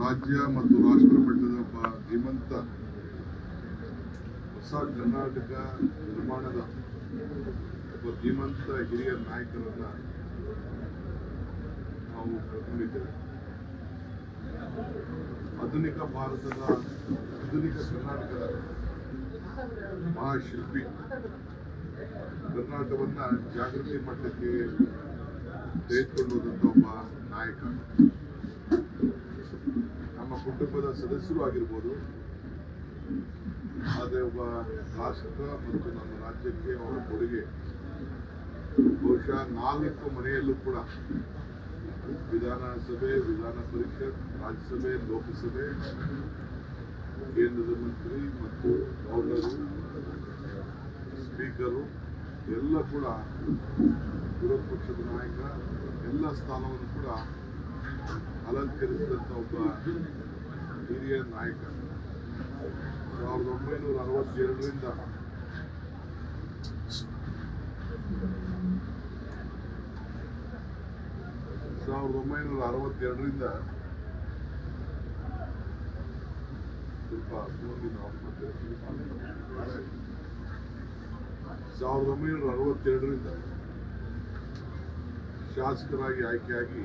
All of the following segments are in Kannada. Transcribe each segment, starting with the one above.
ರಾಜ್ಯ ಮತ್ತು ರಾಷ್ಟ್ರ ಮಟ್ಟದ ಧೀಮಂತ ಹೊಸ ಕರ್ನಾಟಕ ನಿರ್ಮಾಣದ ಒಬ್ಬ ಧೀಮಂತ ಹಿರಿಯ ನಾಯಕರನ್ನ ನಾವು ಕಳ್ಕೊಂಡಿದ್ದೇವೆ. ಆಧುನಿಕ ಭಾರತದ, ಆಧುನಿಕ ಕರ್ನಾಟಕದ ಮಹಾಶಿಲ್ಪಿ. ಕರ್ನಾಟಕವನ್ನು ಜಾಗೃತಿ ಮಟ್ಟಕ್ಕೆ ತೆಗೆದುಕೊಂಡು ಒಬ್ಬ ನಾಯಕ. ಕುಟುಂಬದ ಸದಸ್ಯರು ಆಗಿರ್ಬೋದು ಆದರೆ ಒಬ್ಬ ಶಾಸಕ ಮತ್ತು ನಮ್ಮ ರಾಜ್ಯಕ್ಕೆ ಅವರ ಕೊಡುಗೆ ಬಹುಶಃ ನಾಲ್ಕು ಮನೆಯಲ್ಲೂ ಕೂಡ ವಿಧಾನಸಭೆ, ವಿಧಾನ ಪರಿಷತ್, ರಾಜ್ಯಸಭೆ, ಲೋಕಸಭೆ, ಕೇಂದ್ರದ ಮಂತ್ರಿ ಮತ್ತು ಗೌರ್ನರು ಸ್ಪೀಕರು ಎಲ್ಲ ಕೂಡ ವಿರೋಧ ಪಕ್ಷದ ನಾಯಕ ಎಲ್ಲ ಸ್ಥಾನವನ್ನು ಕೂಡ ಅಲಂಕರಿಸಿದಂಥ ಒಬ್ಬ ಹಿರಿಯ ನಾಯಕ ಸಾವಿರದ ಒಂಬೈನೂರ ಅರವತ್ತೆರಡರಿಂದ ಸಾವಿರದ ಒಂಬೈನೂರ ಅರವತ್ತೆರಡರಿಂದ ಸ್ವಲ್ಪ. ಸಾವಿರದ ಒಂಬೈನೂರ ಅರವತ್ತೆರಡರಿಂದ ಶಾಸಕರಾಗಿ ಆಯ್ಕೆಯಾಗಿ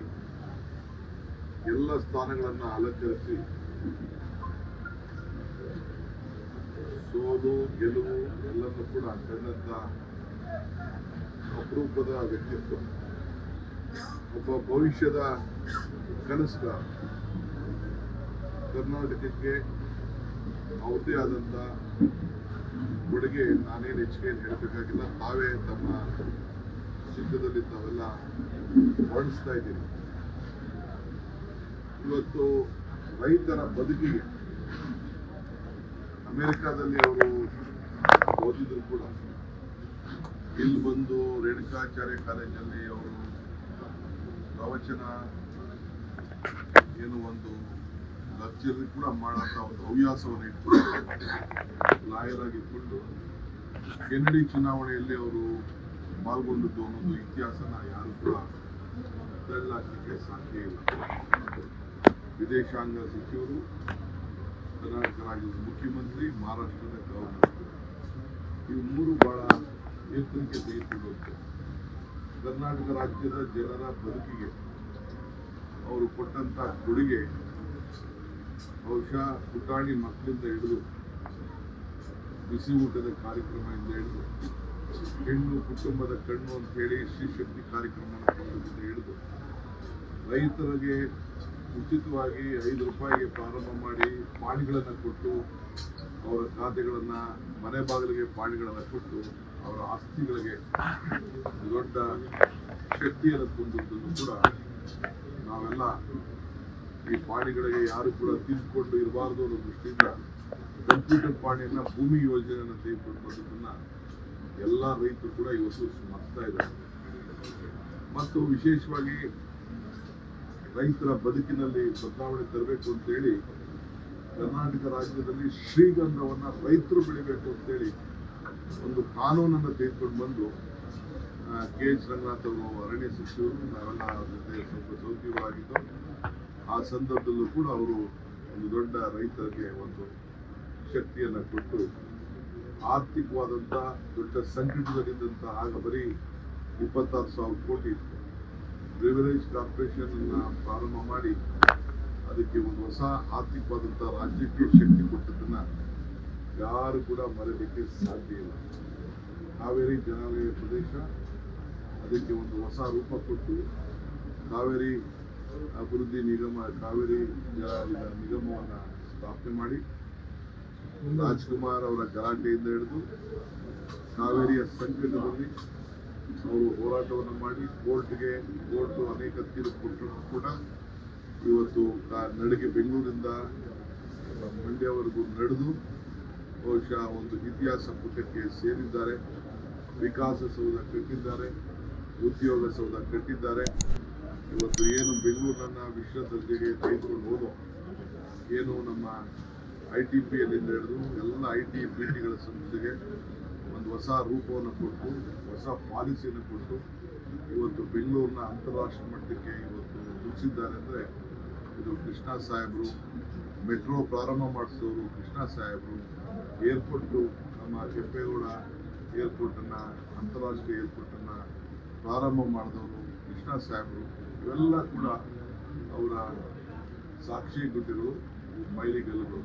ಎಲ್ಲ ಸ್ಥಾನಗಳನ್ನು ಅಲಂಕರಿಸಿ ಸೋಲು, ಗೆಲುವು ಎಲ್ಲನೂ ಕೂಡ ಕಂಡಂತ ಅಪರೂಪದ ವ್ಯಕ್ತಿತ್ವ, ಒಬ್ಬ ಭವಿಷ್ಯದ ಕನಸುಗ ಕರ್ನಾಟಕಕ್ಕೆ ಅವರದೇ ಆದಂಥ ಕೊಡುಗೆ ನಾನೇನು ಹೆಚ್ಚಿಗೆ ಹೇಳಬೇಕಾಗಿಲ್ಲ. ತಾವೇ ತಮ್ಮ ಚಿತ್ರದಲ್ಲಿ ತಾವೆಲ್ಲ ವರ್ಣಿಸ್ತಾ ಇದ್ದೀರಿ. ಇವತ್ತು ರೈತರ ಬದುಕಿಗೆ ಅಮೆರಿಕಾದಲ್ಲಿ ಅವರು ಓದಿದ್ರು ಕೂಡ. ಇಲ್ಲಿ ಬಂದು ರೇಣುಕಾಚಾರ್ಯ ಕಾಲೇಜಲ್ಲಿ ಅವರು ಪ್ರವಚನ ಏನು ಒಂದು ಲಕ್ಚರ್ ಕೂಡ ಮಾಡಂತ ಒಂದು ಹವ್ಯಾಸವನ್ನು ಇಟ್ಕೊಂಡು ಲಾಯರ್ ಆಗಿಟ್ಕೊಂಡು ಕೆನಡಿ ಚುನಾವಣೆಯಲ್ಲಿ ಅವರು ಪಾಲ್ಗೊಂಡದ್ದು ಅನ್ನೋದು ಇತಿಹಾಸನ ಯಾರು ಕೂಡ ಸಾಧ್ಯ ಇಲ್ಲ. ವಿದೇಶಾಂಗ ಸಚಿವರು, ಕರ್ನಾಟಕ ರಾಜ್ಯದ ಮುಖ್ಯಮಂತ್ರಿ, ಮಹಾರಾಷ್ಟ್ರದ ಗವರ್ನರ್ ಈ ಮೂರು ಬಹಳ ಎತ್ತರಕ್ಕೆ ತೆಗೆದುಕೊಂಡು ಕರ್ನಾಟಕ ರಾಜ್ಯದ ಜನರ ಬದುಕಿಗೆ, ಅವರು ಕೊಟ್ಟಂತ ಕೊಡುಗೆ, ಬಹುಶಃ ಪುಟಾಣಿ ಮಕ್ಕಳಿಂದ ಹಿಡಿದು ಬಿಸಿ ಊಟದ ಕಾರ್ಯಕ್ರಮದಿಂದ ಹಿಡಿದು ಹೆಣ್ಣು ಕುಟುಂಬದ ಕಣ್ಣು ಅಂತ ಹೇಳಿ ಶ್ರೀ ಶಕ್ತಿ ಕೊಡೋದ್ರಿಂದ ಹಿಡಿದು ರೈತರಿಗೆ ಉಚಿತವಾಗಿ ಐದು ರೂಪಾಯಿಗೆ ಪ್ರಾರಂಭ ಮಾಡಿ ಪಾಣಿಗಳನ್ನು ಕೊಟ್ಟು ಅವರ ಖಾತೆಗಳನ್ನು ಮನೆ ಬಾಗಿಲಿಗೆ ಪಾಣಿಗಳನ್ನು ಕೊಟ್ಟು ಅವರ ಆಸ್ತಿಗಳಿಗೆ ದೊಡ್ಡ ಶಕ್ತಿಯನ್ನು ತುಂಬಿದ್ದನ್ನು ಕೂಡ ನಾವೆಲ್ಲ ಈ ಪಾಣಿಗಳಿಗೆ ಯಾರು ಕೂಡ ತಿದ್ದುಕೊಂಡು ಇರಬಾರ್ದು ಅನ್ನೋ ದೃಷ್ಟಿಯಿಂದ ಕಂಪ್ಯೂಟರ್ ಪಾಣಿಯನ್ನು ಭೂಮಿ ಯೋಜನೆಯನ್ನು ತೆಗೆದುಕೊಂಡು ಎಲ್ಲ ರೈತರು ಕೂಡ ಇವತ್ತು ಸ್ಮರಿಸ್ತಾ ಇದ್ದಾರೆ. ಮತ್ತು ವಿಶೇಷವಾಗಿ ರೈತರ ಬದುಕಿನಲ್ಲಿ ಬದಲಾವಣೆ ತರಬೇಕು ಅಂತೇಳಿ ಕರ್ನಾಟಕ ರಾಜ್ಯದಲ್ಲಿ ಶ್ರೀಗಂಧವನ್ನು ರೈತರು ಬೆಳಿಬೇಕು ಅಂತೇಳಿ ಒಂದು ಕಾನೂನನ್ನು ತೆಗೆದುಕೊಂಡು ಬಂದು ಕೆ. ಎಚ್. ರಂಗನಾಥ್ ಅವರು ಅರಣ್ಯ ಸಚಿವರು, ನಾವೆಲ್ಲ ಜೊತೆ ಸ್ವಲ್ಪ ಸೌಖ್ಯವಾಗಿದ್ದು ಆ ಸಂದರ್ಭದಲ್ಲೂ ಕೂಡ ಅವರು ಒಂದು ದೊಡ್ಡ ರೈತರಿಗೆ ಒಂದು ಶಕ್ತಿಯನ್ನು ಕೊಟ್ಟು ಆರ್ಥಿಕವಾದಂಥ ದೊಡ್ಡ ಸಂಕಟದಲ್ಲಿದ್ದಂಥ ಆಗ ಬರೀ ಇಪ್ಪತ್ತಾರು ಸಾವಿರ ಕೋಟಿ ಇತ್ತು ಪ್ರಿವಿಲೇಜ್ ಕಾರ್ಪೊರೇಷನ್ ಅನ್ನ ಪ್ರಾರಂಭ ಮಾಡಿ ಅದಕ್ಕೆ ಒಂದು ಹೊಸ ಆರ್ಥಿಕವಾದಂಥ ರಾಜ್ಯಕ್ಕೆ ಶಕ್ತಿ ಕೊಟ್ಟದನ್ನು ಯಾರು ಕೂಡ ಮರೆಯಲಿಕ್ಕೆ ಸಾಧ್ಯ ಇಲ್ಲ. ಕಾವೇರಿ ಜನಾಲಯ ಪ್ರದೇಶ ಅದಕ್ಕೆ ಒಂದು ಹೊಸ ರೂಪ ಕೊಟ್ಟು ಕಾವೇರಿ ಅಭಿವೃದ್ಧಿ ನಿಗಮ, ಕಾವೇರಿ ಜಲ ನಿಗಮವನ್ನು ನಿಗಮವನ್ನ ಸ್ಥಾಪನೆ ಮಾಡಿ ರಾಜ್ಕುಮಾರ್ ಅವರ ಗಲಾಟೆಯಿಂದ ಹಿಡಿದು ಕಾವೇರಿಯ ಸಂಕಟದಲ್ಲಿ ಅವರು ಹೋರಾಟವನ್ನು ಮಾಡಿ ಕೋರ್ಟ್ಗೆ, ಕೋರ್ಟ್ ಅನೇಕ ತೀರ್ಪು ಕೊಟ್ಟರು ಕೂಡ. ಇವತ್ತು ನಡಿಗೆ ಬೆಂಗಳೂರಿಂದ ಮಂಡ್ಯವರೆಗೂ ನಡೆದು ಬಹುಶಃ ಒಂದು ಇತಿಹಾಸ ಪುಟಕ್ಕೆ ಸೇರಿದ್ದಾರೆ. ವಿಕಾಸಸೌಧ ಕಟ್ಟಿದ್ದಾರೆ, ಉದ್ಯೋಗ ಸೌಧ ಕಟ್ಟಿದ್ದಾರೆ. ಇವತ್ತು ಏನು ಬೆಂಗಳೂರನ್ನು ವಿಶ್ವ ದರ್ಜೆಗೆ ತೆಗೆದುಕೊಂಡು ಹೋದೋ, ಏನು ನಮ್ಮ ಐ ಟಿ ಪಿ ಅಲ್ಲಿಂದ ಹಿಡಿದು ಎಲ್ಲ ಐ ಟಿ ಪಿ ಟಿಗಳ ಸಂಸ್ಥೆಗೆ ಒಂದು ಹೊಸ ರೂಪವನ್ನು ಕೊಟ್ಟು, ಹೊಸ ಪಾಲಿಸಿಯನ್ನು ಕೊಟ್ಟು, ಇವತ್ತು ಬೆಂಗಳೂರಿನ ಅಂತಾರಾಷ್ಟ್ರೀಯ ಮಟ್ಟಕ್ಕೆ ಇವತ್ತು ಮುಗಿಸಿದ್ದಾರೆ ಅಂದರೆ ಇದು ಕೃಷ್ಣ ಸಾಹೇಬರು, ಮೆಟ್ರೋ ಪ್ರಾರಂಭ ಮಾಡಿಸಿದವರು ಕೃಷ್ಣ ಸಾಹೇಬರು. ಏರ್ಪೋರ್ಟು ನಮ್ಮ ಕೆಂಪೇಗೌಡ ಏರ್ಪೋರ್ಟನ್ನು, ಅಂತಾರಾಷ್ಟ್ರೀಯ ಏರ್ಪೋರ್ಟನ್ನು ಪ್ರಾರಂಭ ಮಾಡಿದವರು ಕೃಷ್ಣ ಸಾಹೇಬರು. ಇವೆಲ್ಲ ಕೂಡ ಅವರ ಸಾಕ್ಷಿ ಗುಡ್ಡೆಗಳು ಮೈಲಿಗಲ್ಲುಗಳು.